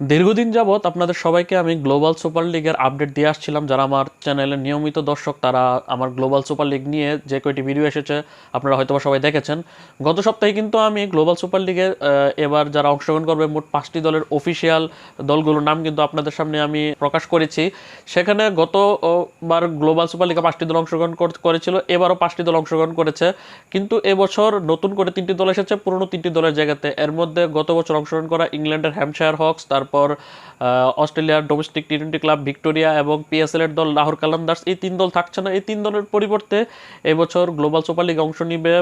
দীর্ঘদিন যাবৎ আপনাদের সবাইকে আমি গ্লোবাল সুপার লিগের আপডেট দিয়ে আসছিলাম। যারা আমার চ্যানেলের নিয়মিত দর্শক, তারা আমার গ্লোবাল সুপার লিগ নিয়ে যে কয়টি ভিডিও এসেছে, আপনারা হয়তো সবাই দেখেছেন। গত সপ্তাহে কিন্তু আমি গ্লোবাল সুপার লিগে এবার যারা অংশগ্রহণ করবে, মোট পাঁচটি দলের অফিসিয়াল দলগুলোর নাম কিন্তু আপনাদের সামনে আমি প্রকাশ করেছি। সেখানে গতবার গ্লোবাল সুপার লিগে পাঁচটি দল অংশগ্রহণ করেছিল, এবারও পাঁচটি দল অংশগ্রহণ করেছে। কিন্তু এবছর নতুন করে তিনটি দল এসেছে, পুরনো তিনটি দলের জায়গাতে। এর মধ্যে গত বছর অংশগ্রহণ করা ইংল্যান্ডের হ্যাম্পশায়ার হক্স তারপর অস্ট্রেলিয়ার domestic T twenty club Victoria এবং পিএসএল এর দল লাহোর কালান্দার্স এই তিন দল থাকছে না। এই তিন দলের পরিবর্তে এবছর গ্লোবাল সুপার লিগ অংশ নিবে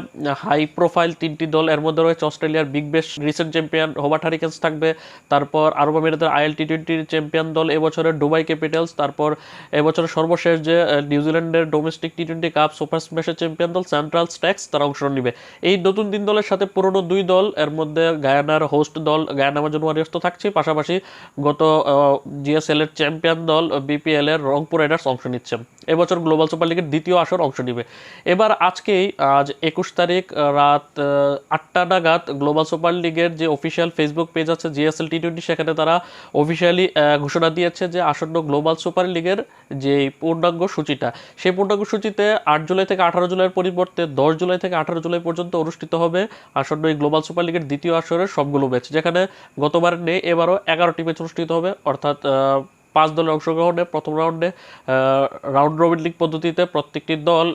হাই প্রোফাইল তিনটি দল। এর মধ্যে রয়েছে অস্ট্রেলিয়ার বিগ বেশ রিসেন্ট চ্যাম্পিয়ন হোবার্ট হারিকেন্স থাকবে, তারপর আরব আমিরাতের আইএল টি টোয়েন্টির চ্যাম্পিয়ন দল এবছরের ডুবাই ক্যাপিটালস তারপর এবছরের সর্বশেষ যে নিউজিল্যান্ডের domestic T twenty cup Super স্ম্যাশের champion দল সেন্ট্রাল স্ট্যাক্স তারা অংশ নিবে। এই নতুন তিন দলের সাথে পুরনো দুই দল, এর মধ্যে গায়ানার হোস্ট দল গায়ানা আমাজন ওয়ারিয়ার্স তো থাকছে পাশাপাশি গত জিএসএল এর চ্যাম্পিয়ন দল বিপিএল এর রংপুর রাইডার্স অংশ নিচ্ছে। এবছর গ্লোবাল সুপার লিগের দ্বিতীয় আসর অংশ নেবে। এবার আজকেই, আজ একুশ তারিখ রাত আটটা নাগাদ গ্লোবাল সুপার লিগের যে অফিসিয়াল ফেসবুক পেজ আছে, জিএসএল টি টোয়েন্টি, সেখানে তারা অফিসিয়ালি ঘোষণা দিয়েছে যে আসন্ন গ্লোবাল সুপার লিগের যে পূর্ণাঙ্গ সূচিটা, সেই পূর্ণাঙ্গ সূচিতে আট জুলাই থেকে আঠারো জুলাইয়ের পরিবর্তে দশ জুলাই থেকে আঠারো জুলাই পর্যন্ত অনুষ্ঠিত হবে আসন্ন এই গ্লোবাল সুপার লিগের দ্বিতীয় আসরের সবগুলো ম্যাচ, যেখানে গতবার নেই, এবারও এগারোটি ম্যাচ অনুষ্ঠিত হবে, অর্থাৎ পাঁচ দলের অংশগ্রহণে প্রথম রাউন্ডে রাউন্ড রবিন লিগ পদ্ধতিতে প্রত্যেকটি দল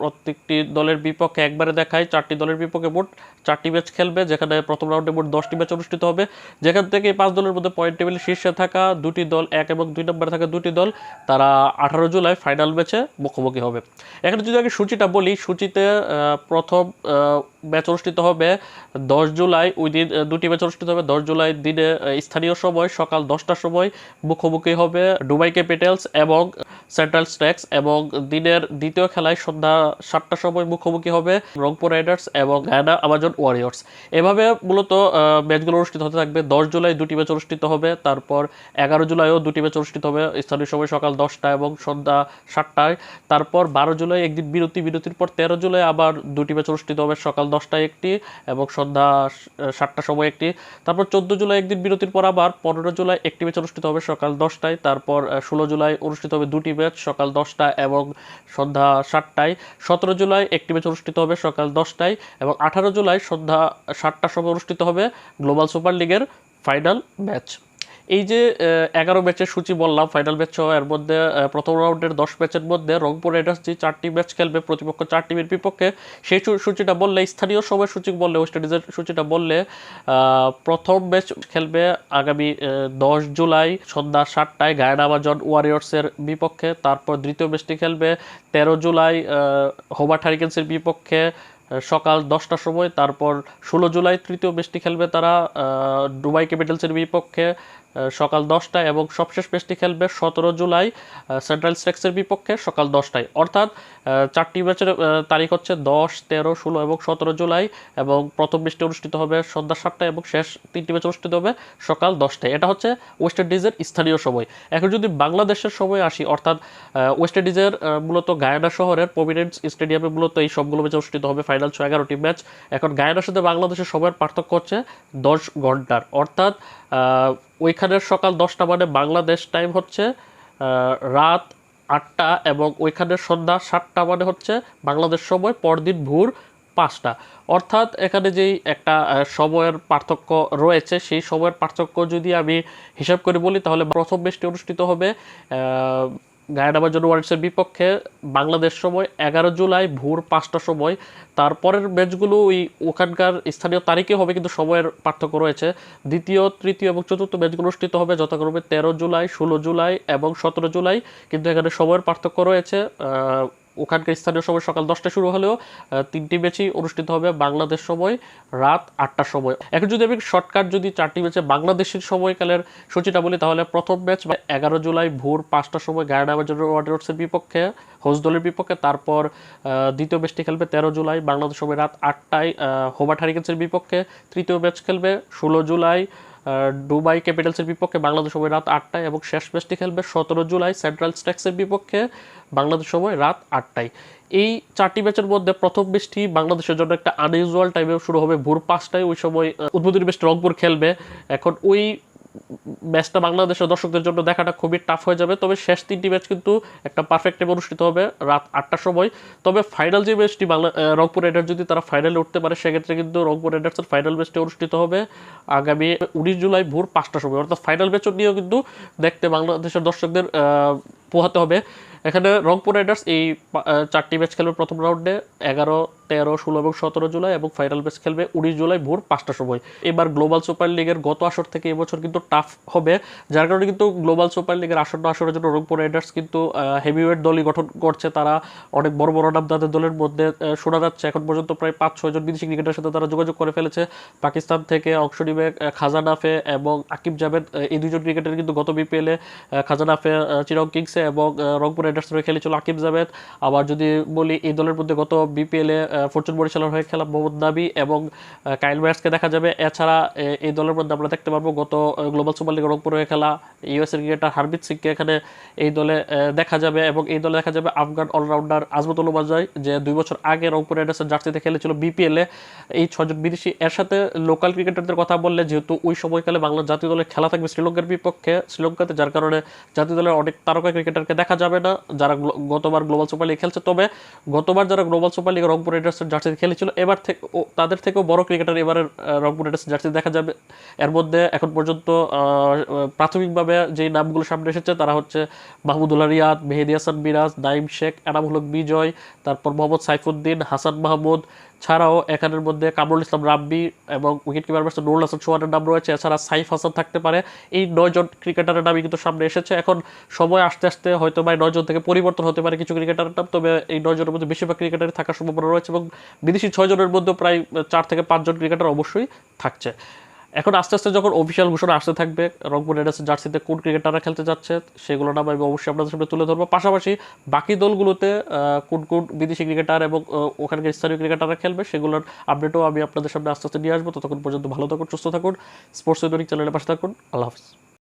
প্রত্যেকটি দলের বিপক্ষে একবারে দেখায়, চারটি দলের বিপক্ষে মোট চারটি ম্যাচ খেলবে, যেখানে প্রথম রাউন্ডে মোট দশটি ম্যাচ অনুষ্ঠিত হবে। যেখান থেকে পাঁচ দলের মধ্যে পয়েন্ট টেবিল শীর্ষে থাকা দুটি দল এক এবং দুই নম্বরে থাকা দুটি দল, তারা আঠারো জুলাই ফাইনাল ম্যাচে মুখোমুখি হবে। এখানে যদি আগে সূচিটা বলি, সূচিতে প্রথম ম্যাচ অনুষ্ঠিত হবে দশ জুলাই, ওই দিন দুটি ম্যাচ অনুষ্ঠিত হবে। দশ জুলাই দিনে স্থানীয় সময় সকাল দশটার সময় মুখোমুখি হবে দুবাই ক্যাপিটালস এবং সেন্ট্রাল স্ট্যাক্স এবং দিনের দ্বিতীয় খেলায় সন্ধ্যা সাতটার সময় মুখোমুখি হবে রংপুর রাইডার্স এবং গায়ানা আমাজন ওয়ারিয়র্স। এভাবে মূলত ম্যাচগুলো অনুষ্ঠিত হতে থাকবে। দশ জুলাই দুটি ম্যাচ অনুষ্ঠিত হবে, তারপর এগারো জুলাইও দুটি ম্যাচ অনুষ্ঠিত হবে স্থানীয় সময় সকাল দশটা এবং সন্ধ্যা সাতটায়। তারপর বারো জুলাই একদিন বিরতি, বিরতির পর তেরো জুলাই আবার দুটি ম্যাচ অনুষ্ঠিত হবে সকাল দশটায় একটি এবং সন্ধ্যা সাতটার সময় একটি। তারপর চোদ্দ জুলাই একদিন বিরতির পর আবার, পনেরো জুলাই একটি ম্যাচ অনুষ্ঠিত হবে সকাল দশটায়। তারপর ষোলো জুলাই অনুষ্ঠিত হবে দুটি ম্যাচ সকাল দশটা এবং সন্ধ্যা সাতটায়। সতেরো জুলাই একটি ম্যাচ অনুষ্ঠিত হবে সকাল দশটায় এবং আঠারো জুলাই সন্ধ্যা সাতটার সময় অনুষ্ঠিত হবে গ্লোবাল সুপার লিগের ফাইনাল ম্যাচ। এই যে এগারো ম্যাচের সূচি বললাম ফাইনাল ম্যাচ এর মধ্যে প্রথম রাউন্ডের দশ ম্যাচের মধ্যে রংপুর রাইডার্স যে চারটি ম্যাচ খেলবে, প্রতিপক্ষ চার টিমের বিপক্ষে, সেই সূচিটা বললে, স্থানীয় সময় সূচি বললে ওয়েস্ট ইন্ডিজের সূচিটা বললে প্রথম ম্যাচ খেলবে আগামী দশ জুলাই সন্ধ্যা সাতটায় গায়না আমাজন ওয়ারিয়র্সের বিপক্ষে, তারপর দ্বিতীয় ম্যাচটি খেলবে তেরো জুলাই হোবার্ট হারিকেন্সের বিপক্ষে সকাল দশটার সময়, তারপর ষোলো জুলাই তৃতীয় ম্যাচটি খেলবে তারা দুবাই ক্যাপিটালসের বিপক্ষে সকাল দশটায় এবং সবশেষ ম্যাচটি খেলবে সতেরো জুলাই সেন্ট্রাল স্ট্যাক্সের বিপক্ষে সকাল দশটায়। অর্থাৎ চারটি ম্যাচের তারিখ হচ্ছে দশ, তেরো, ষোলো এবং সতেরো জুলাই এবং প্রথম ম্যাচটি অনুষ্ঠিত হবে সন্ধ্যা সাতটায় এবং শেষ তিনটি ম্যাচ অনুষ্ঠিত হবে সকাল দশটায়। এটা হচ্ছে ওয়েস্ট ইন্ডিজের স্থানীয় সময়। এখন যদি বাংলাদেশের সময় আসি, অর্থাৎ ওয়েস্ট ইন্ডিজের মূলত গায়ানা শহরের প্রভিডেন্স স্টেডিয়ামে মূলত এই সবগুলো ম্যাচ অনুষ্ঠিত হবে ফাইনাল ছয়, এগারোটি ম্যাচ। এখন গায়ানার সাথে বাংলাদেশের সময়ের পার্থক্য হচ্ছে দশ ঘণ্টার। অর্থাৎ ওইখানের সকাল দশটা মানে বাংলাদেশ টাইম হচ্ছে রাত আটটা এবং ওইখানে সন্ধ্যা সাতটা মানে হচ্ছে বাংলাদেশ সময়, পরদিন ভোর পাঁচটা। অর্থাৎ এখানে যেই একটা সময়ের পার্থক্য রয়েছে, সেই সময়ের পার্থক্য যদি আমি হিসাব করে বলি, তাহলে প্রথম বেশটি অনুষ্ঠিত হবে আহ, গায়ানামাজন ওয়ার্ল্ডসের বিপক্ষে বাংলাদেশ সময় এগারো জুলাই ভোর পাঁচটা সময়। তারপরের ম্যাচগুলো ওই ওখানকার স্থানীয় তারিখে হবে কিন্তু সময়ের পার্থক্য রয়েছে। দ্বিতীয় তৃতীয় এবং চতুর্থ ম্যাচগুলো অনুষ্ঠিত হবে যথাক্রমে তেরো জুলাই ষোলো জুলাই এবং সতেরো জুলাই। কিন্তু এখানে সময়ের পার্থক্য রয়েছে ওখানকার স্থানীয় সময় সকাল দশটায় শুরু হলেও তিনটি ম্যাচই অনুষ্ঠিত হবে বাংলাদেশ সময় রাত আটটার সময়। এখন যদি আমি শর্টকাট যদি চারটি ম্যাচে বাংলাদেশের সময়কালের সূচিটা বলি, তাহলে প্রথম ম্যাচ এগারো জুলাই ভোর পাঁচটার সময় গায়ানা ওয়ারিয়র্সের বিপক্ষে হোস্ট দলের বিপক্ষে, তারপর দ্বিতীয় ম্যাচটি খেলবে তেরো জুলাই, বাংলাদেশ সময় রাত আটটায় হোবার্ট হারিকেন্সের বিপক্ষে তৃতীয় ম্যাচ খেলবে ষোলো জুলাই দুবাই ক্যাপিটালসের বিপক্ষে বাংলাদেশ সময় রাত আটটায় এবং শেষ ম্যাচটি খেলবে সতেরো জুলাই সেন্ট্রাল স্ট্যাক্সের বিপক্ষে বাংলাদেশ সময় রাত আটটায়। এই চারটি ম্যাচের মধ্যে প্রথম ম্যাচটি বাংলাদেশের জন্য একটা আনইউজুয়াল টাইমে শুরু হবে ভোর পাঁচটায়। ওই সময় উদ্বোধনী ম্যাচটা রংপুর খেলবে। এখন ওই ম্যাচটা বাংলাদেশের দর্শকদের জন্য দেখাটা খুবই টাফ হয়ে যাবে। তবে শেষ তিনটি ম্যাচ কিন্তু একটা পারফেক্ট অনুষ্ঠিত হবে রাত আটটার সময়। তবে ফাইনাল যে ম্যাচটি বাংলা রংপুর রাইডার্স যদি তারা ফাইনালে উঠতে পারে, সেক্ষেত্রে কিন্তু রংপুর রাইডার্সের ফাইনাল ম্যাচটি অনুষ্ঠিত হবে আগামী উনিশ জুলাই ভোর পাঁচটার সময়। অর্থাৎ ফাইনাল ম্যাচও নিয়েও কিন্তু দেখতে বাংলাদেশের দর্শকদের পোহাতে হবে। এখানে রংপুর রাইডার্স এই চারটি ম্যাচ খেলবে প্রথম রাউন্ডে, এগারো, তেরো, ষোলো এবং সতেরো জুলাই এবং ফাইনাল ম্যাচ খেলবে উনিশ জুলাই ভোর পাঁচটার সময়। এবার গ্লোবাল সুপার লিগের গত আসর থেকে এবছর কিন্তু টাফ হবে, যার কারণে কিন্তু গ্লোবাল সুপার লিগের আসন্ন আসরের জন্য রংপুর রাইডার্স কিন্তু হেভিওয়েট দলই গঠন করছে। তারা অনেক বড় বড় নাম তাদের দলের মধ্যে শোনা যাচ্ছে। এখন পর্যন্ত প্রায় পাঁচ ছয়জন বিদেশি ক্রিকেটারের সাথে তারা যোগাযোগ করে ফেলেছে। পাকিস্তান থেকে অংশ নিবে খাজানাফে এবং আকিব জাভেদ এই দুজন ক্রিকেটার কিন্তু গত বিপিএলে খাজানাফে চিরং কিংসে এবং রংপুর রাইডার্সের হয়ে খেলেছিল আকিব জাভেদ। আবার যদি বলি, এই দলের মধ্যে গত বিপিএলে ফরচুন বরিশালের হয়ে খেলা মোহাম্মদ নাবি এবং কাইল ম্যাচকে দেখা যাবে। এছাড়া এই দলের মধ্যে আমরা দেখতে পারব গত গ্লোবাল সুপার লিগ রংপুর হয়ে খেলা ইউএসএর ক্রিকেটার হারমিত সিংকে এখানে এই দলে দেখা যাবে এবং এই দলে দেখা যাবে আফগান অলরাউন্ডার আজমতুল বাজাই যে দুই বছর আগে রংপুর রাইডার্সের জার্সিতে খেলেছিল বিপিএলে এই ছজন বিদেশি, এর সাথে লোকাল ক্রিকেটারদের কথা বললে, যেহেতু ওই সময়কালে বাংলা জাতীয় দলের খেলা থাকবে শ্রীলঙ্কার বিপক্ষে, শ্রীলঙ্কাতে যার কারণে জাতীয় দলের অনেক তারকা ক্রিকেটারকে দেখা যাবে না। যারা গতবার গ্লোবাল সুপার লিগ খেলছে, তবে গতবার যারা গ্লোবাল সুপার লিগ রংপুর রাইডার্সের জার্সিতে খেলেছিল, এবার থেকে তাদের থেকেও বড় ক্রিকেটার এবারের রংপুর রাইডার্সের জার্সিতে দেখা যাবে। এর মধ্যে এখন পর্যন্ত প্রাথমিকভাবে যেই নামগুলো সামনে এসেছে, তারা হচ্ছে মাহমুদুল্লাহ রিয়াদ মেহেদি হাসান মিরাজ, নাইম শেখ এনামুল বিজয়, তারপর মোহাম্মদ সাইফুদ্দিন, হাসান মাহমুদ, ছাড়াও এখানের মধ্যে কামরুল ইসলাম রাব্বি এবং wicket keeper master Nurul Hasan সোহানের নাম রয়েছে। এছাড়া সাইফ হাসান থাকতে পারে। এই নয়জন ক্রিকেটারের নামই কিন্তু সামনে এসেছে। এখন সময় আস্তে আস্তে হয়তো বা নয়জন থেকে পরিবর্তন হতে পারে কিছু ক্রিকেটারের নাম তবে এই নয়জনের মধ্যে বেশিরভাগ ক্রিকেটারই থাকার সম্ভাবনা রয়েছে এবং বিদেশি ছয়জনের মধ্যে প্রায় চার থেকে পাঁচজন ক্রিকেটার অবশ্যই থাকছে। এখন আস্তে আস্তে যখন অফিসিয়াল ঘোষণা আসতে থাকবে, রংপুর রাইডার্সের জার্সিতে কোন ক্রিকেটাররা খেলতে যাচ্ছে সেগুলো নাম আমি অবশ্যই আপনাদের সামনে তুলে ধরবো। পাশাপাশি বাকি দলগুলোতে কোন কোন বিদেশি ক্রিকেটার এবং ওখানকার স্থানীয় ক্রিকেটাররা খেলবে সেগুলোর আপডেটও আমি আপনাদের সামনে আস্তে আস্তে নিয়ে আসব। ততক্ষণ পর্যন্ত ভালো থাকুন, সুস্থ থাকুন। স্পোর্টস দৈনিক চ্যানেলের পাশে থাকুন। আল্লাহ হাফিজ।